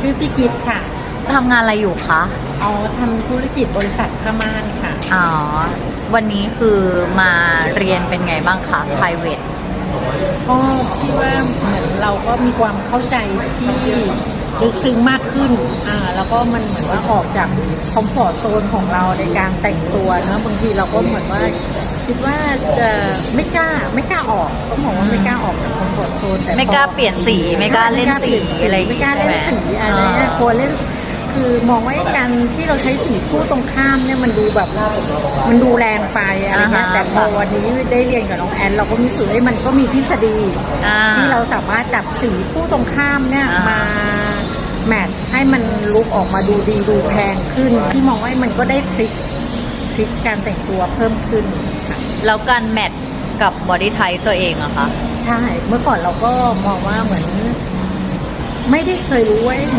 ชื่อพี่กิฟต์ค่ะ ทำงานอะไรอยู่คะ เอาทำธุรกิจบริษัทผ้าม่านค่ะ อ๋อ วันนี้คือมาเรียนเป็นไงบ้างคะ private ก็พี่ว่าเหมือนเราก็มีความเข้าใจที่ ลึกซึ้งมากขึ้นอ่าแล้วก็มันเหมือนว่าออกจากคอมฟอร์ทโซนของเราในการแต่งตัวเนอะบางทีเราก็เหมือนว่าคิดว่าจะไม่กล้าไม่กล้าออกต้องบอกว่าไม่กล้าออกจากคอมฟอร์ทโซนแต่พอไม่กล้าเปลี่ยนสีไม่กล้าเล่นสีอะไรอย่างงี้ไม่กล้าเล่นสีใช่อะไรไหมเงี้ยอ่ากลัวเล่นคือมองว่าการที่เราใช้สีคู่ตรงข้ามเนี่ยมันดูแบบมันดูแรงไปอะไรเงี้ยอ่าฮะ แต่พอวันนี้ได้เรียนกับน้องแอน เราก็มีสึกว่ามันก็มีทฤษฎี อ่า ที่เราสามารถจับสีคู่ตรงข้ามเนี่ยอ่ามมา แมทช์ให้มันลุกออกมาดูดีดูแพงขึ้นที่มองว่ามันก็ได้ทริคทริคการแต่งตัวเพิ่มขึ้นค่ะแล้วการแมทกับบอดี้ไทป์ตัวเองอะคะใช่ เมื่อก่อนเราก็มองว่าเหมือน ไม่ได้เคยรู้ว่าจ